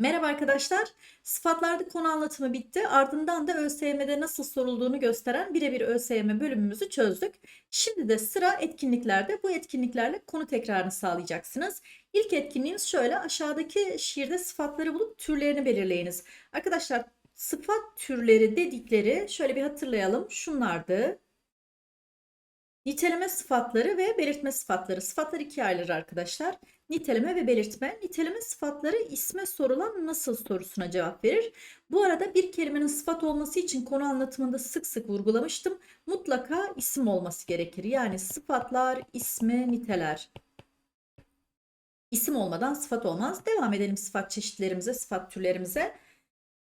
Merhaba arkadaşlar. Sıfatlarda konu anlatımı bitti. Ardından da ÖSYM'de nasıl sorulduğunu gösteren birebir ÖSYM bölümümüzü çözdük. Şimdi de sıra etkinliklerde. Bu etkinliklerle konu tekrarını sağlayacaksınız. İlk etkinliğimiz şöyle. Aşağıdaki şiirde sıfatları bulup türlerini belirleyiniz. Arkadaşlar sıfat türleri dedikleri şöyle bir hatırlayalım. Şunlardı. Niteleme sıfatları ve belirtme sıfatları. Sıfatlar ikiye ayrılır arkadaşlar. Niteleme ve belirtme. Niteleme sıfatları isme sorulan nasıl sorusuna cevap verir. Bu arada bir kelimenin sıfat olması için konu anlatımında sık sık vurgulamıştım. Mutlaka isim olması gerekir. Yani sıfatlar, isme, niteler. İsim olmadan sıfat olmaz. Devam edelim sıfat çeşitlerimize, sıfat türlerimize.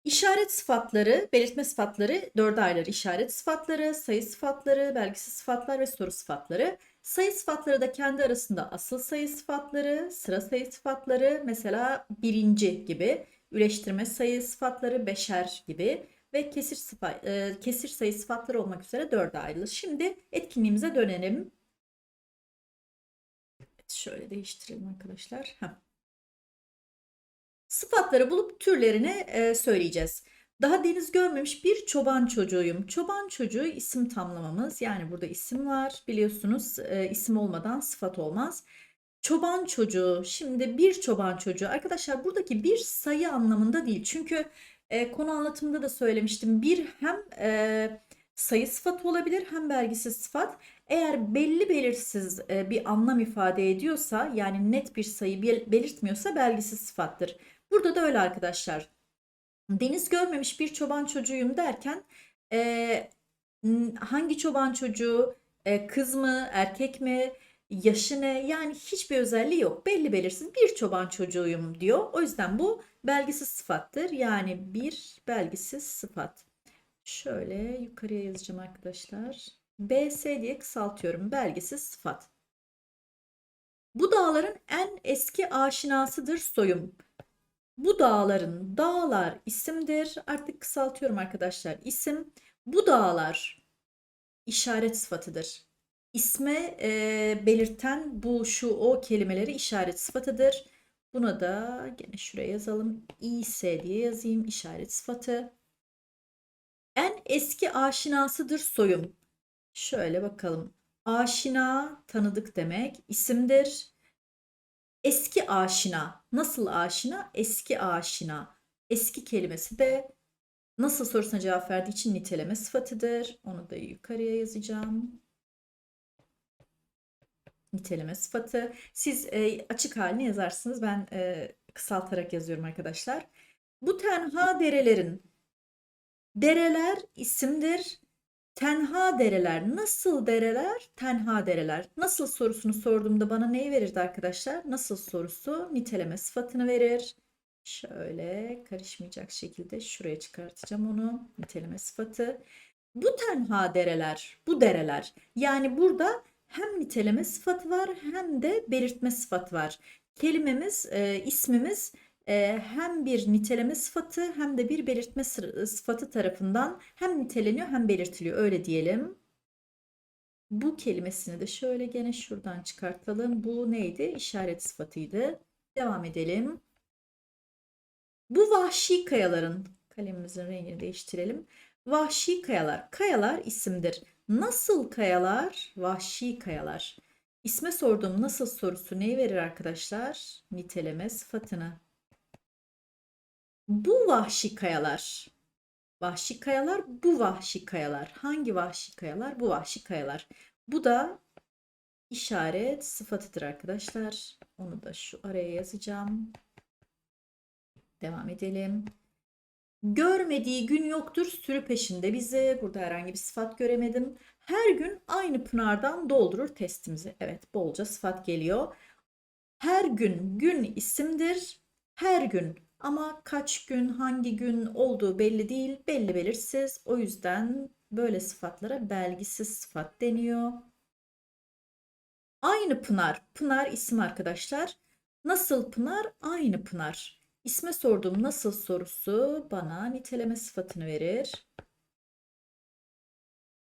İşaret sıfatları, belirtme sıfatları dörde ayrılır. İşaret sıfatları, sayı sıfatları, belgisiz sıfatlar ve soru sıfatları. Sayı sıfatları da kendi arasında asıl sayı sıfatları, sıra sayı sıfatları, mesela birinci gibi, üleştirme sayı sıfatları, beşer gibi ve kesir, sıfa, e, kesir sayı sıfatları olmak üzere dörde ayrılır. Şimdi etkinliğimize dönelim. Evet, şöyle değiştirelim arkadaşlar. Heh. Sıfatları bulup türlerini e, söyleyeceğiz. Daha deniz görmemiş bir çoban çocuğuyum. Çoban çocuğu isim tamlamamız. Yani burada isim var. Biliyorsunuz e, isim olmadan sıfat olmaz. Çoban çocuğu. Şimdi bir çoban çocuğu. Arkadaşlar buradaki bir sayı anlamında değil. Çünkü e, konu anlatımında da söylemiştim. Bir hem e, sayı sıfatı olabilir hem belgisiz sıfat. Eğer belli belirsiz e, bir anlam ifade ediyorsa yani net bir sayı bel- belirtmiyorsa belgisiz sıfattır. Burada da öyle arkadaşlar. Deniz görmemiş bir çoban çocuğuyum derken e, hangi çoban çocuğu e, kız mı erkek mi yaşı ne yani hiçbir özelliği yok belli belirsiz bir çoban çocuğuyum diyor. O yüzden bu belgisiz sıfattır yani bir belgisiz sıfat. Şöyle yukarıya yazacağım arkadaşlar. BS diye kısaltıyorum belgisiz sıfat. Bu dağların en eski aşinasıdır soyum. Bu dağların dağlar isimdir. Artık kısaltıyorum arkadaşlar. İsim bu dağlar işaret sıfatıdır. İsme e, belirten bu şu o kelimeleri işaret sıfatıdır. Buna da gene şuraya yazalım. İS diye yazayım işaret sıfatı. En eski aşinasıdır soyum. Şöyle bakalım. Aşina tanıdık demek isimdir. Eski aşina. Nasıl aşina? Eski aşina. Eski kelimesi de nasıl sorusuna cevap verdiği için niteleme sıfatıdır. Onu da yukarıya yazacağım. Niteleme sıfatı. Siz e, açık halini yazarsınız. Ben e, kısaltarak yazıyorum arkadaşlar. Bu tenha derelerin dereler isimdir. Tenha dereler. Nasıl dereler? Tenha dereler. Nasıl sorusunu sorduğumda bana neyi verirdi arkadaşlar? Nasıl sorusu niteleme sıfatını verir. Şöyle karışmayacak şekilde şuraya çıkartacağım onu. Niteleme sıfatı. Bu tenha dereler, bu dereler. Yani burada hem niteleme sıfatı var hem de belirtme sıfatı var. Kelimemiz, e, ismimiz hem bir niteleme sıfatı hem de bir belirtme sı- sıfatı tarafından hem niteleniyor hem belirtiliyor. Öyle diyelim. Bu kelimesini de şöyle gene şuradan çıkartalım. Bu neydi? İşaret sıfatıydı. Devam edelim. Bu vahşi kayaların kalemimizin rengini değiştirelim. Vahşi kayalar. Kayalar isimdir. Nasıl kayalar? Vahşi kayalar. İsme sorduğum nasıl sorusu neyi verir arkadaşlar? Niteleme sıfatını. Bu vahşi kayalar. Vahşi kayalar, bu vahşi kayalar. Hangi vahşi kayalar? Bu vahşi kayalar. Bu da işaret sıfatıdır arkadaşlar. Onu da şu araya yazacağım. Devam edelim. Görmediği gün yoktur sürü peşinde bizi. Burada herhangi bir sıfat göremedim. Her gün aynı pınardan doldurur testimizi. Evet bolca sıfat geliyor. Her gün gün isimdir. Her gün ama kaç gün hangi gün olduğu belli değil. Belli belirsiz. O yüzden böyle sıfatlara belgisiz sıfat deniyor. Aynı Pınar. Pınar isim arkadaşlar. Nasıl Pınar? Aynı Pınar. İsme sorduğum nasıl sorusu bana niteleme sıfatını verir.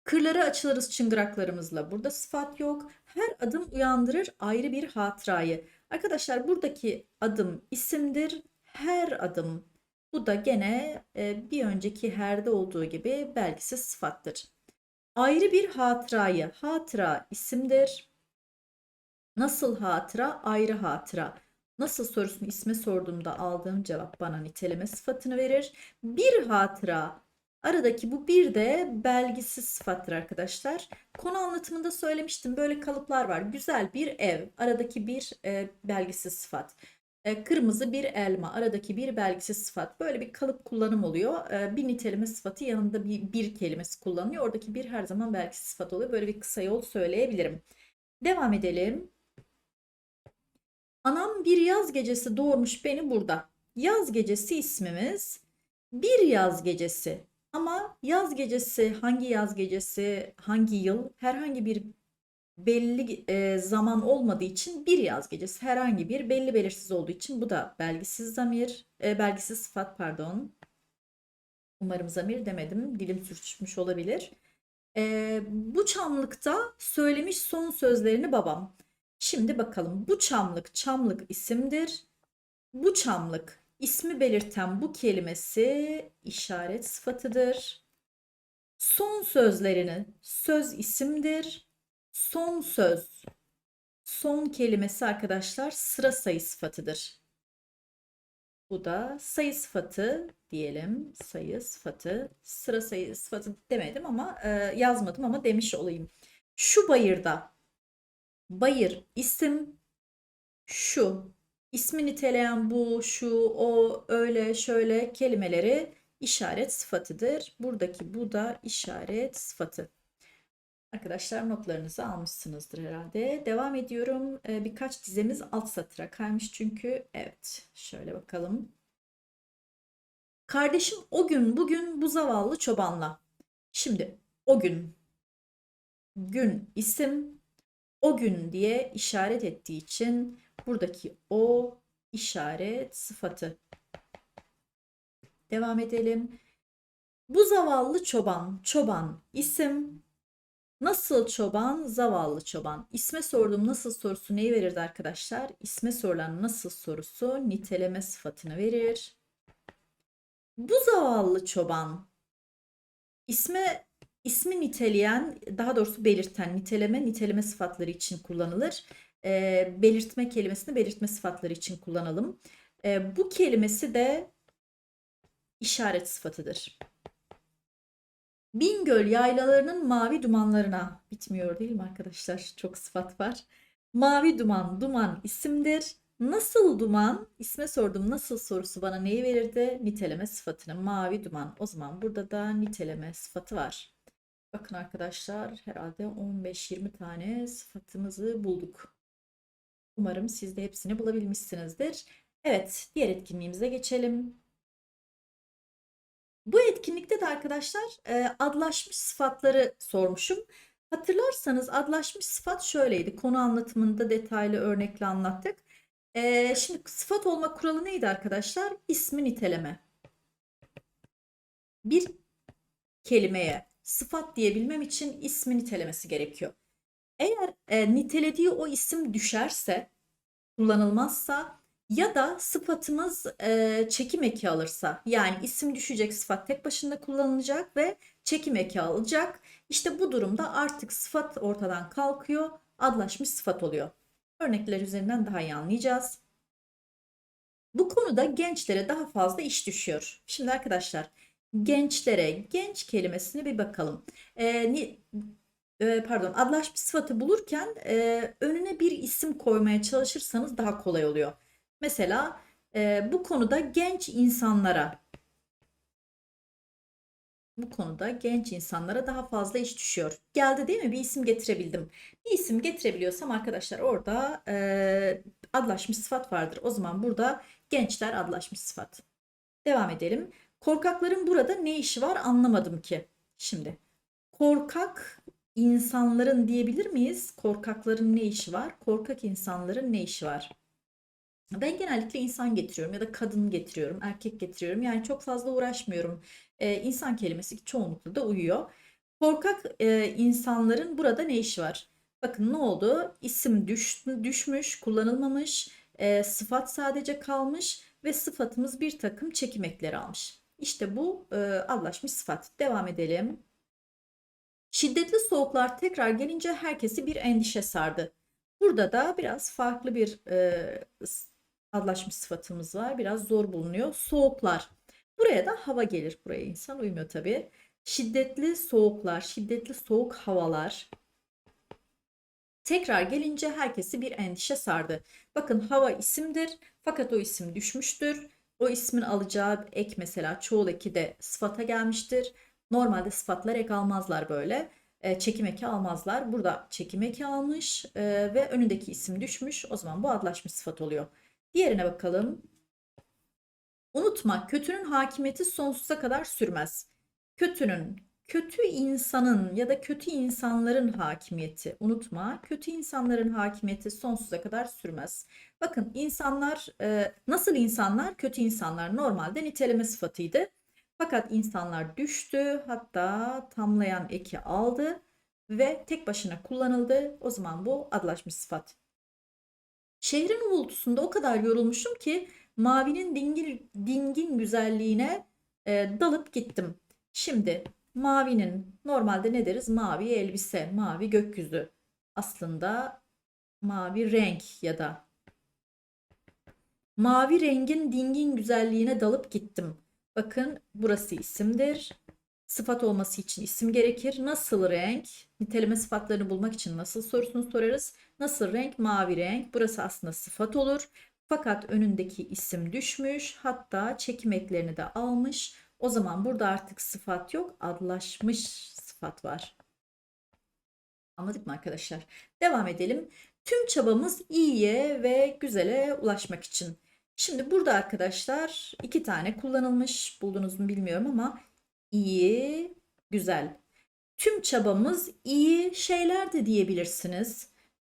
Kırları açılırız çıngıraklarımızla. Burada sıfat yok. Her adım uyandırır ayrı bir hatırayı. Arkadaşlar buradaki adım isimdir. Her adım. Bu da gene e, bir önceki herde olduğu gibi belgisiz sıfattır. Ayrı bir hatırayı, hatıra isimdir. Nasıl hatıra? Ayrı hatıra. Nasıl sorusunu isme sorduğumda aldığım cevap bana niteleme sıfatını verir. Bir hatıra. Aradaki bu bir de belgisiz sıfattır arkadaşlar. Konu anlatımında söylemiştim. Böyle kalıplar var. Güzel bir ev. Aradaki bir e, belgisiz sıfat. E, kırmızı bir elma. Aradaki bir belgisiz sıfat. Böyle bir kalıp kullanım oluyor. E, bir niteleme sıfatı yanında bir, bir kelimesi kullanılıyor. Oradaki bir her zaman belgisiz sıfat oluyor. Böyle bir kısa yol söyleyebilirim. Devam edelim. Anam bir yaz gecesi doğurmuş beni burada. Yaz gecesi ismimiz. Bir yaz gecesi. Ama yaz gecesi hangi yaz gecesi, hangi yıl herhangi bir belli e, zaman olmadığı için bir yaz gecesi herhangi bir belli belirsiz olduğu için bu da belgisiz zamir, e, belgisiz sıfat pardon. Umarım zamir demedim. Dilim sürçmüş olabilir. E, bu çamlıkta söylemiş son sözlerini babam. Şimdi bakalım bu çamlık çamlık isimdir. Bu çamlık ismi belirten bu kelimesi işaret sıfatıdır. Son sözlerini söz isimdir. Son söz son kelimesi arkadaşlar sıra sayı sıfatıdır. Bu da sayı sıfatı diyelim. Sayı sıfatı. Sıra sayı sıfatı demedim ama e, yazmadım ama demiş olayım. Şu bayırda Bayır isim şu ismi niteleyen bu, şu, o, öyle, şöyle kelimeleri işaret sıfatıdır. Buradaki bu da işaret sıfatı. Arkadaşlar notlarınızı almışsınızdır herhalde. Devam ediyorum. Ee, birkaç dizemiz alt satıra kaymış çünkü. Evet, şöyle bakalım. Kardeşim o gün bugün bu zavallı çobanla. Şimdi o gün gün isim o gün diye işaret ettiği için buradaki o işaret sıfatı. Devam edelim. Bu zavallı çoban, çoban isim. Nasıl çoban, zavallı çoban. İsme sordum nasıl sorusu neyi verirdi arkadaşlar? İsme sorulan nasıl sorusu niteleme sıfatını verir. Bu zavallı çoban. İsme ismi niteleyen, daha doğrusu belirten, niteleme, niteleme sıfatları için kullanılır. E, belirtme kelimesini belirtme sıfatları için kullanalım. E, bu kelimesi de işaret sıfatıdır. Bingöl yaylalarının mavi dumanlarına bitmiyor değil mi arkadaşlar? Çok sıfat var. Mavi duman, duman isimdir. Nasıl duman? İsme sordum nasıl sorusu bana neyi verirdi? Niteleme sıfatını. Mavi duman. O zaman burada da niteleme sıfatı var. Bakın arkadaşlar herhalde 15-20 tane sıfatımızı bulduk. Umarım siz de hepsini bulabilmişsinizdir. Evet, diğer etkinliğimize geçelim. Bu etkinlikte de arkadaşlar e, adlaşmış sıfatları sormuşum. Hatırlarsanız adlaşmış sıfat şöyleydi. Konu anlatımında detaylı örnekle anlattık. E, şimdi sıfat olma kuralı neydi arkadaşlar? İsmi niteleme. Bir kelimeye sıfat diyebilmem için ismi nitelemesi gerekiyor. Eğer e, nitelediği o isim düşerse, kullanılmazsa ya da sıfatımız e, çekim eki alırsa yani isim düşecek sıfat tek başına kullanılacak ve çekim eki alacak. İşte bu durumda artık sıfat ortadan kalkıyor, adlaşmış sıfat oluyor. Örnekler üzerinden daha iyi anlayacağız. Bu konuda gençlere daha fazla iş düşüyor. Şimdi arkadaşlar gençlere, genç kelimesine bir bakalım. E, ni, e, pardon, adlaşmış sıfatı bulurken e, önüne bir isim koymaya çalışırsanız daha kolay oluyor. Mesela e, bu konuda genç insanlara bu konuda genç insanlara daha fazla iş düşüyor. Geldi değil mi? Bir isim getirebildim. Bir isim getirebiliyorsam arkadaşlar orada e, adlaşmış sıfat vardır. O zaman burada gençler adlaşmış sıfat. Devam edelim. Korkakların burada ne işi var anlamadım ki. Şimdi korkak insanların diyebilir miyiz? Korkakların ne işi var? Korkak insanların ne işi var? Ben genellikle insan getiriyorum ya da kadın getiriyorum, erkek getiriyorum. Yani çok fazla uğraşmıyorum. Ee, insan kelimesi çoğunlukla da uyuyor. Korkak e, insanların burada ne işi var? Bakın ne oldu? İsim düş, düşmüş, kullanılmamış, e, sıfat sadece kalmış ve sıfatımız bir takım çekim ekleri almış. İşte bu e, adlaşmış sıfat. Devam edelim. Şiddetli soğuklar tekrar gelince herkesi bir endişe sardı. Burada da biraz farklı bir e, adlaşmış sıfatımız var. Biraz zor bulunuyor. Soğuklar. Buraya da hava gelir. Buraya insan uymuyor tabii. Şiddetli soğuklar, şiddetli soğuk havalar. Tekrar gelince herkesi bir endişe sardı. Bakın hava isimdir fakat o isim düşmüştür. O ismin alacağı ek mesela çoğul eki de sıfata gelmiştir. Normalde sıfatlar ek almazlar böyle. E, çekim eki almazlar. Burada çekim eki almış e, ve önündeki isim düşmüş. O zaman bu adlaşmış sıfat oluyor. Diğerine bakalım. Unutma, kötünün hakimiyeti sonsuza kadar sürmez. Kötünün, kötü insanın ya da kötü insanların hakimiyeti. Unutma, kötü insanların hakimiyeti sonsuza kadar sürmez. Bakın insanlar, e, nasıl insanlar? Kötü insanlar normalde niteleme sıfatıydı. Fakat insanlar düştü, hatta tamlayan eki aldı ve tek başına kullanıldı. O zaman bu adlaşmış sıfat. Şehrin uğultusunda o kadar yorulmuşum ki mavinin dingin, dingin güzelliğine e, dalıp gittim. Şimdi mavinin normalde ne deriz? Mavi elbise, mavi gökyüzü. Aslında mavi renk ya da mavi rengin dingin güzelliğine dalıp gittim. Bakın burası isimdir. Sıfat olması için isim gerekir. Nasıl renk? Niteleme sıfatlarını bulmak için nasıl sorusunu sorarız. Nasıl renk? Mavi renk. Burası aslında sıfat olur. Fakat önündeki isim düşmüş. Hatta çekim eklerini de almış. O zaman burada artık sıfat yok. Adlaşmış sıfat var. Anladık mı arkadaşlar? Devam edelim. Tüm çabamız iyiye ve güzele ulaşmak için. Şimdi burada arkadaşlar iki tane kullanılmış. Buldunuz mu bilmiyorum ama iyi, güzel. Tüm çabamız iyi şeyler de diyebilirsiniz.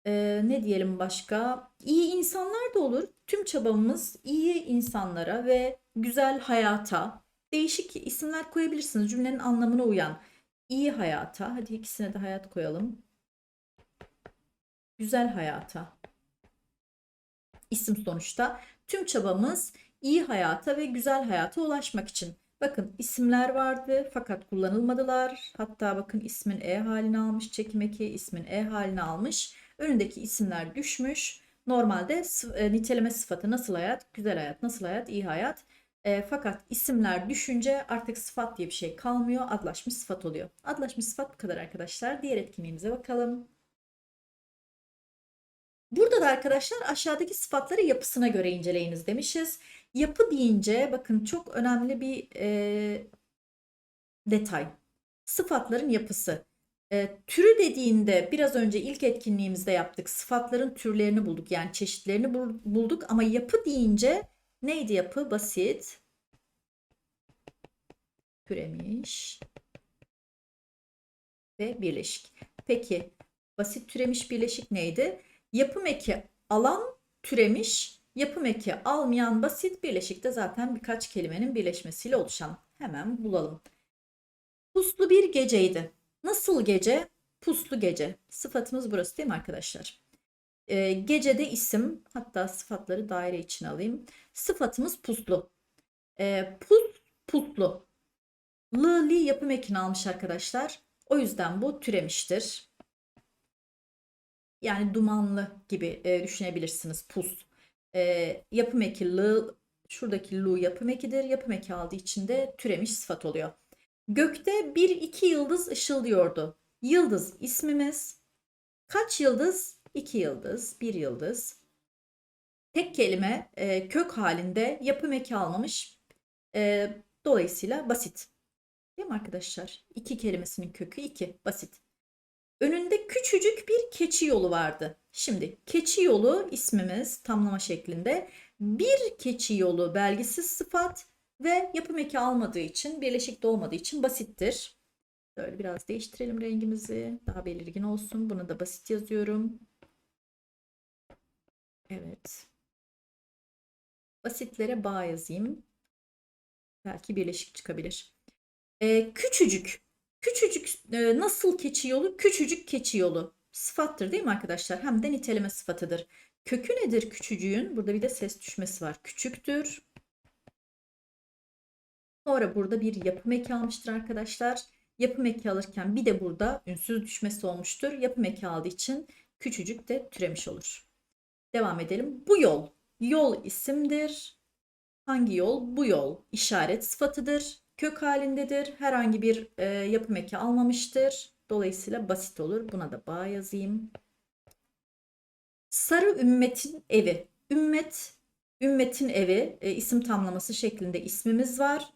Ee, ne diyelim başka? İyi insanlar da olur. Tüm çabamız iyi insanlara ve güzel hayata. Değişik isimler koyabilirsiniz cümlenin anlamına uyan. İyi hayata. Hadi ikisine de hayat koyalım. Güzel hayata. İsim sonuçta. Tüm çabamız iyi hayata ve güzel hayata ulaşmak için. Bakın isimler vardı fakat kullanılmadılar. Hatta bakın ismin E halini almış, çekim eki ismin E halini almış. Önündeki isimler düşmüş. Normalde e, niteleme sıfatı nasıl hayat, güzel hayat, nasıl hayat, iyi hayat. E, fakat isimler düşünce artık sıfat diye bir şey kalmıyor. Adlaşmış sıfat oluyor. Adlaşmış sıfat bu kadar arkadaşlar. Diğer etkinliğimize bakalım. Burada da arkadaşlar aşağıdaki sıfatları yapısına göre inceleyiniz demişiz. Yapı deyince bakın çok önemli bir e, detay. Sıfatların yapısı. E, türü dediğinde biraz önce ilk etkinliğimizde yaptık. Sıfatların türlerini bulduk yani çeşitlerini bul- bulduk ama yapı deyince neydi yapı? Basit, türemiş ve birleşik. Peki basit türemiş birleşik neydi? Yapım eki alan türemiş, yapım eki almayan basit birleşik de zaten birkaç kelimenin birleşmesiyle oluşan. Hemen bulalım. Puslu bir geceydi. Nasıl gece? Puslu gece. Sıfatımız burası değil mi arkadaşlar? Ee, gecede isim, hatta sıfatları daire içine alayım. Sıfatımız puslu. Ee, pus, puslu. Lı, li yapım ekini almış arkadaşlar. O yüzden bu türemiştir. Yani dumanlı gibi e, düşünebilirsiniz pus. E, yapım eki lı, şuradaki lu yapım ekidir. Yapım eki aldığı için de türemiş sıfat oluyor. Gökte bir iki yıldız ışıldıyordu. Yıldız ismimiz. Kaç yıldız? İki yıldız, bir yıldız. Tek kelime e, kök halinde yapım eki almamış. E, dolayısıyla basit. Değil mi arkadaşlar? İki kelimesinin kökü iki. Basit. Önünde küçücük bir keçi yolu vardı. Şimdi keçi yolu ismimiz tamlama şeklinde. Bir keçi yolu belgisiz sıfat ve yapım eki almadığı için, birleşik de olmadığı için basittir. Böyle biraz değiştirelim rengimizi. Daha belirgin olsun. Bunu da basit yazıyorum. Evet. Basitlere bağ yazayım. Belki birleşik çıkabilir. Ee, küçücük. Küçücük e, nasıl keçi yolu? Küçücük keçi yolu. Sıfattır değil mi arkadaşlar? Hem de niteleme sıfatıdır. Kökü nedir küçücüğün? Burada bir de ses düşmesi var. Küçüktür. Sonra burada bir yapım eki almıştır arkadaşlar. Yapım eki alırken bir de burada ünsüz düşmesi olmuştur. Yapım eki aldığı için küçücük de türemiş olur. Devam edelim. Bu yol. Yol isimdir. Hangi yol? Bu yol. İşaret sıfatıdır. Kök halindedir. Herhangi bir e, yapım eki almamıştır. Dolayısıyla basit olur. Buna da bağ yazayım. Sarı ümmetin evi. Ümmet, ümmetin evi e, isim tamlaması şeklinde ismimiz var.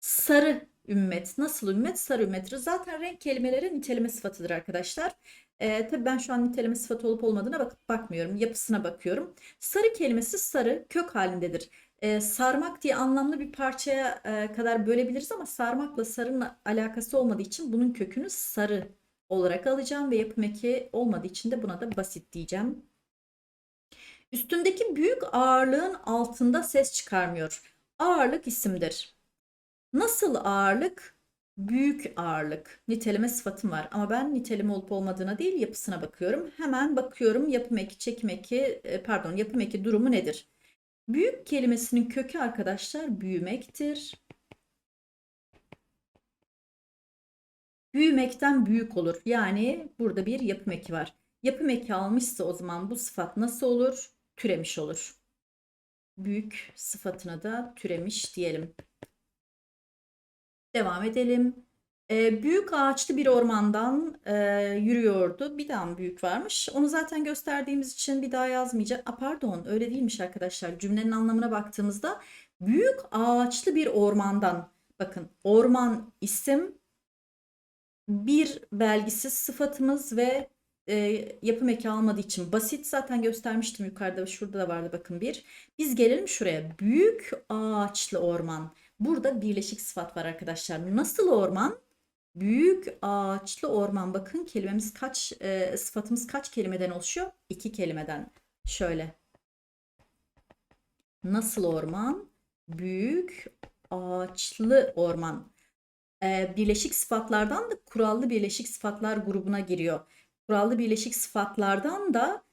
Sarı ümmet. Nasıl ümmet? Sarı ümmettir. Zaten renk kelimeleri niteleme sıfatıdır arkadaşlar. E, tabii ben şu an niteleme sıfatı olup olmadığına bak bakmıyorum. Yapısına bakıyorum. Sarı kelimesi sarı kök halindedir. E, sarmak diye anlamlı bir parçaya e, kadar bölebiliriz ama sarmakla sarının alakası olmadığı için bunun kökünü sarı olarak alacağım ve yapım eki olmadığı için de buna da basit diyeceğim. Üstündeki büyük ağırlığın altında ses çıkarmıyor. Ağırlık isimdir. Nasıl ağırlık? Büyük ağırlık. Niteleme sıfatım var ama ben niteleme olup olmadığına değil yapısına bakıyorum. Hemen bakıyorum yapım eki, çekim eki, pardon yapım eki durumu nedir? Büyük kelimesinin kökü arkadaşlar büyümektir. Büyümekten büyük olur. Yani burada bir yapım eki var. Yapım eki almışsa o zaman bu sıfat nasıl olur? Türemiş olur. Büyük sıfatına da türemiş diyelim. Devam edelim. Ee, büyük ağaçlı bir ormandan e, yürüyordu. Bir daha mı büyük varmış? Onu zaten gösterdiğimiz için bir daha yazmayacağım. A, pardon öyle değilmiş arkadaşlar. Cümlenin anlamına baktığımızda büyük ağaçlı bir ormandan. Bakın orman isim bir belgisiz sıfatımız ve e, yapım eki almadığı için basit zaten göstermiştim yukarıda şurada da vardı bakın bir. Biz gelelim şuraya. Büyük ağaçlı orman. Burada birleşik sıfat var arkadaşlar. Nasıl orman? Büyük ağaçlı orman. Bakın kelimemiz kaç, e, sıfatımız kaç kelimeden oluşuyor? İki kelimeden. Şöyle. Nasıl orman? Büyük ağaçlı orman. E, birleşik sıfatlardan da kurallı birleşik sıfatlar grubuna giriyor. Kurallı birleşik sıfatlardan da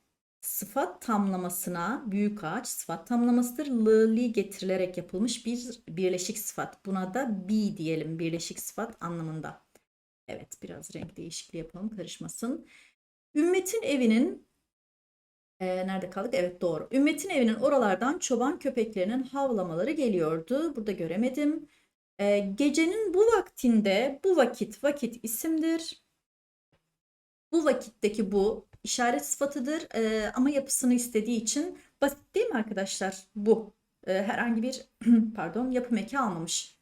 sıfat tamlamasına büyük ağaç sıfat tamlamasıdır. L, li getirilerek yapılmış bir birleşik sıfat. Buna da bi diyelim birleşik sıfat anlamında. Evet biraz renk değişikliği yapalım karışmasın. Ümmetin evinin e, nerede kaldık? Evet doğru. Ümmetin evinin oralardan çoban köpeklerinin havlamaları geliyordu. Burada göremedim. E, gecenin bu vaktinde bu vakit vakit isimdir. Bu vakitteki bu işaret sıfatıdır e, ama yapısını istediği için basit değil mi arkadaşlar? Bu e, herhangi bir pardon yapım eki almamış.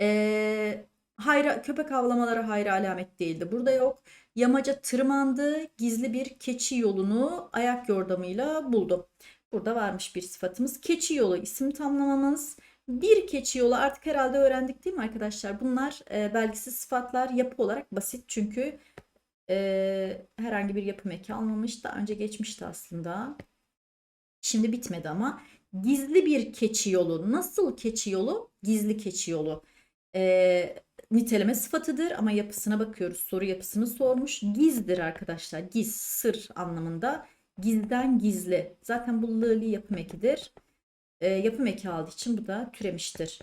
E, hayra, köpek avlamaları hayra alamet değildi. Burada yok. Yamaca tırmandı. Gizli bir keçi yolunu ayak yordamıyla buldu. Burada varmış bir sıfatımız. Keçi yolu isim tamlamamız. Bir keçi yolu artık herhalde öğrendik değil mi arkadaşlar? Bunlar e, belgisiz sıfatlar yapı olarak basit çünkü e, herhangi bir yapım eki almamış. Daha önce geçmişti aslında. Şimdi bitmedi ama. Gizli bir keçi yolu. Nasıl keçi yolu? Gizli keçi yolu. E, niteleme sıfatıdır ama yapısına bakıyoruz. Soru yapısını sormuş. Gizdir arkadaşlar. Giz, sır anlamında. Gizden gizli. Zaten bu lığli yapım ekidir. E, yapım eki aldığı için bu da türemiştir.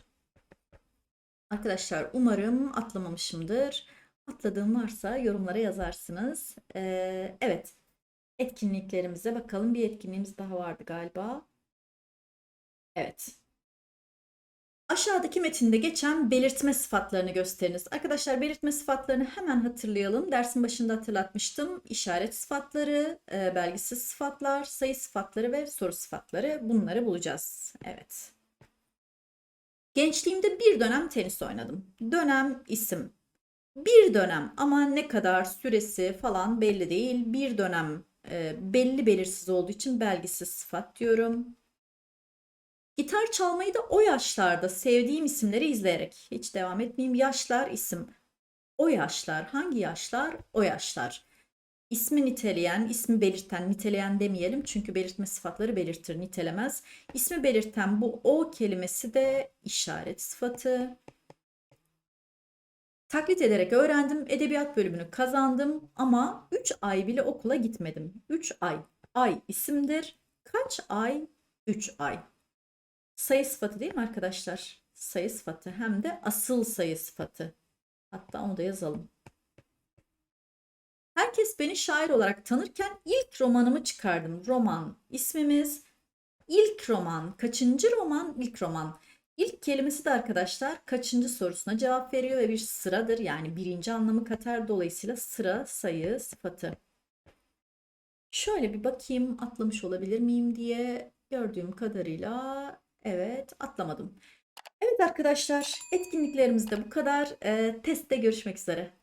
Arkadaşlar umarım atlamamışımdır. Atladığım varsa yorumlara yazarsınız. Ee, evet. Etkinliklerimize bakalım. Bir etkinliğimiz daha vardı galiba. Evet. Aşağıdaki metinde geçen belirtme sıfatlarını gösteriniz. Arkadaşlar belirtme sıfatlarını hemen hatırlayalım. Dersin başında hatırlatmıştım. İşaret sıfatları, e, belgisiz sıfatlar, sayı sıfatları ve soru sıfatları bunları bulacağız. Evet. Gençliğimde bir dönem tenis oynadım. Dönem isim. Bir dönem ama ne kadar süresi falan belli değil. Bir dönem e, belli belirsiz olduğu için belgisiz sıfat diyorum. Gitar çalmayı da o yaşlarda sevdiğim isimleri izleyerek hiç devam etmeyeyim. Yaşlar isim. O yaşlar hangi yaşlar? O yaşlar. İsmi niteleyen, ismi belirten, niteleyen demeyelim çünkü belirtme sıfatları belirtir, nitelemez. İsmi belirten bu o kelimesi de işaret sıfatı. Taklit ederek öğrendim. Edebiyat bölümünü kazandım ama 3 ay bile okula gitmedim. 3 ay. Ay isimdir. Kaç ay? 3 ay. Sayı sıfatı değil mi arkadaşlar? sayı sıfatı hem de asıl sayı sıfatı. Hatta onu da yazalım. Herkes beni şair olarak tanırken ilk romanımı çıkardım. Roman ismimiz. İlk roman, kaçıncı roman? İlk roman. İlk kelimesi de arkadaşlar kaçıncı sorusuna cevap veriyor ve bir sıradır. Yani birinci anlamı katar. Dolayısıyla sıra, sayı, sıfatı. Şöyle bir bakayım atlamış olabilir miyim diye gördüğüm kadarıyla evet atlamadım. Evet arkadaşlar etkinliklerimiz de bu kadar. Ee, testte görüşmek üzere.